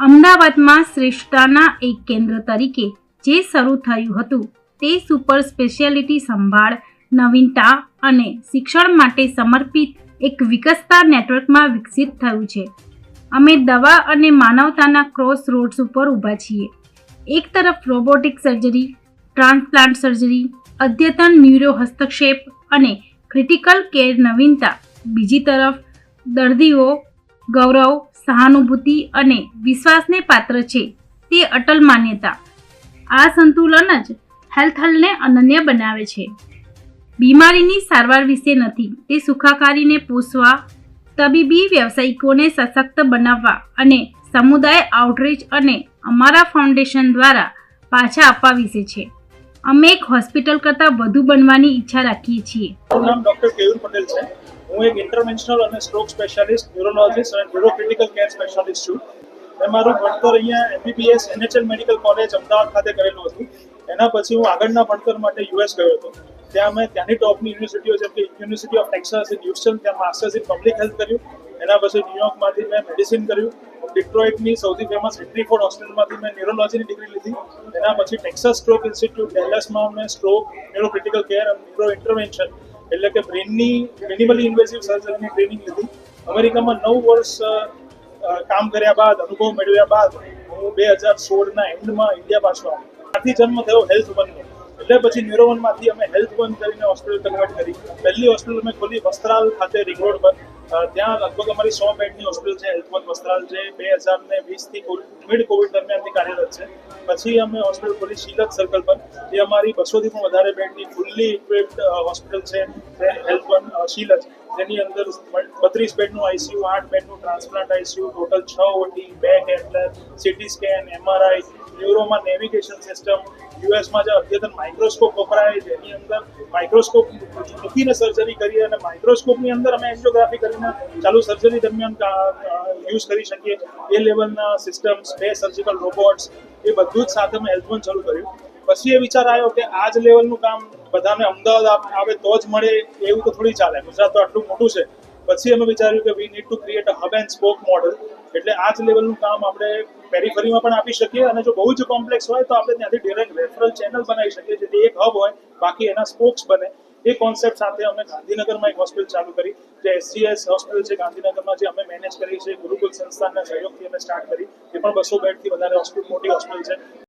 અમદાવાદમાં શ્રેષ્ઠતાના એક કેન્દ્ર તરીકે જે શરૂ થયું હતું, તે સુપર સ્પેશિયાલિટી સંભાળ, નવીનતા અને શિક્ષણ માટે સમર્પિત એક વિકસતા નેટવર્કમાં વિકસિત થયું છે. અમે દવા અને માનવતાના ક્રોસ રોડ્સ ઉપર ઊભા છીએ. એક તરફ રોબોટિક સર્જરી, ટ્રાન્સપ્લાન્ટ સર્જરી, અદ્યતન ન્યુરો હસ્તક્ષેપ અને ક્રિટિકલ કેર નવીનતા. બીજી તરફ દર્દીઓ ગૌરવ, સહાનુભૂતિ અને વિશ્વાસને પાત્ર છે તે અટલ માન્યતા. આ સંતુલન જ હેલ્થ હલને અનન્ય બનાવે છે. બીમારીની સારવાર વિશે નથી, તે સુખાકારીને પોષવા, તબીબી વ્યવસાયિકોને સશક્ત બનાવવા અને સમુદાય આઉટરીચ અને અમારા ફાઉન્ડેશન દ્વારા પાછા આપવા વિશે છે. અમે એક હોસ્પિટલ કરતાં વધુ બનવાની ઈચ્છા રાખીએ છીએ. મારું નામ ડોક્ટર કેયુર પટેલ છે. હું એક ઇન્ટરવેન્શનલ અને સ્ટ્રોક સ્પેશિયાલિસ્ટ ન્યુરોલોજિસ્ટ અને ન્યુરોક્રિટિકલ કેર સ્પેશિયાલિસ્ટ છું. મેં મારું ભણતર અહીંયા MBBS NHL medical college Ahmedabad ખાતે કરેલું હતું. એના પછી હું આગળના ભણતર માટે યુએસ ગયો હતો. ત્યાં મેં ત્યાંની ટોપની યુનિવર્સિટીઓ જેમ કે university of Texas in Houston ત્યાં માસ્ટર્સ ઇન પબ્લિક હેલ્થ કર્યું. એના પછી ન્યુયોર્કમાંથી મેં મેડિસિન કર્યું. ડિટ્રોઇટની સૌથી ફેમસ હેન્ટ્રીફોર્ડ હોસ્પિટલમાંથી મેં ન્યુરોલોજીની ડિગ્રી લીધી. એના પછી ટેક્સાસ સ્ટ્રોક ઇન્સ્ટિટ્યૂટ ડેલસમાં મેં સ્ટ્રોક ન્યુરોક્રિટિકલ કેર અને ન્યુરો ઇન્ટરવેન્શન એટલે કે બ્રેનની મિનિમલી ઇન્વેસિવ સર્જરીની ટ્રેનિંગ લીધી. અમેરિકામાં નવ વર્ષ કામ કર્યા બાદ, અનુભવ મેળવ્યા બાદ હું બે હજાર સોળના એન્ડમાં ઇન્ડિયા પાછો આવ્યો. ત્યાંથી જન્મ થયો હેલ્થ વનનો એટલે પછી ન્યુરોવનમાંથી અમે હેલ્થ વન કરીને હોસ્પિટલ કન્વર્ટ કરી. પહેલી હોસ્પિટલ અમે ખોલી વસ્ત્રાલ ખાતે રિંગ રોડ પર. ત્યાં લગભગ અમારી સો બેડની હોસ્પિટલ છે, હેલ્થ વન વસ્ત્રાલ જે બે હજાર ને વીસથી મિડ કોવિડ દરમિયાનથી કાર્યરત છે. પછી અમે હોસ્પિટલ ખોલી શીલક સર્કલ પર એ અમારી બસોથી પણ વધારે બેડની ફૂલ્લી ઇક્વિપ્ડ હોસ્પિટલ છે તે હેલ્થ છે શીલક જેની અંદર બત્રીસ બેડનું આઈસીયુ આઠ બેડનું ટ્રાન્સપ્લાન્ટ આઈસીયુ ટોટલ છ ઓટી બે કેન્ટર સિટી સ્કેન એમઆરઆઈ ન્યુરોમાં નેવિગેશન સિસ્ટમ, યુએસમાં જે અદ્યતન માઇક્રોસ્કોપ વપરાય જેની અંદર માઇક્રોસ્કોપ મૂકીને સર્જરી કરી અને માઇક્રોસ્કોપની અંદર અમે એન્જિયોગ્રાફી કરીને ચાલુ સર્જરી દરમિયાન યુઝ કરી શકીએ. એ લેવલના સિસ્ટમ્સ બે સર્જિકલ રોબોટ્સ એ બધું જ સાથે અમે હેલ્થ વન શરૂ કર્યું. પછી એ વિચાર આવ્યો કે આ જ લેવલનું કામ બધાને અમદાવાદ આવે તો જ મળે, એવું તો થોડી ચાલે. ગુજરાત તો આટલું મોટું છે. પછી અમે વિચાર્યું કે we need to create a hub and spoke model એટલે આ જ લેવલનું કામ આપણે પેરીફરીમાં પણ આપી શકીએ અને જો બહુ જ કોમ્પ્લેક્સ હોય તો આપણે ત્યાંથી ડિરેક્ટ રેફરલ ચેનલ બનાવી શકીએ. જેથી એક હબ હોય, બાકી એના સ્પોક્સ બને. એ કોન્સેપ્ટ સાથે અમે ગાંધીનગરમાં એક હોસ્પિટલ ચાલુ કરી, જે એસસીએસ હોસ્પિટલ છે ગાંધીનગરમાં, જે અમે મેનેજ કરી છે. ગુરુકુલ સંસ્થાના સહયોગથી અમે સ્ટાર્ટ કરી. એ પણ બસો બેડથી વધારે હોસ્પિટલ મોટી હોસ્પિટલ છે.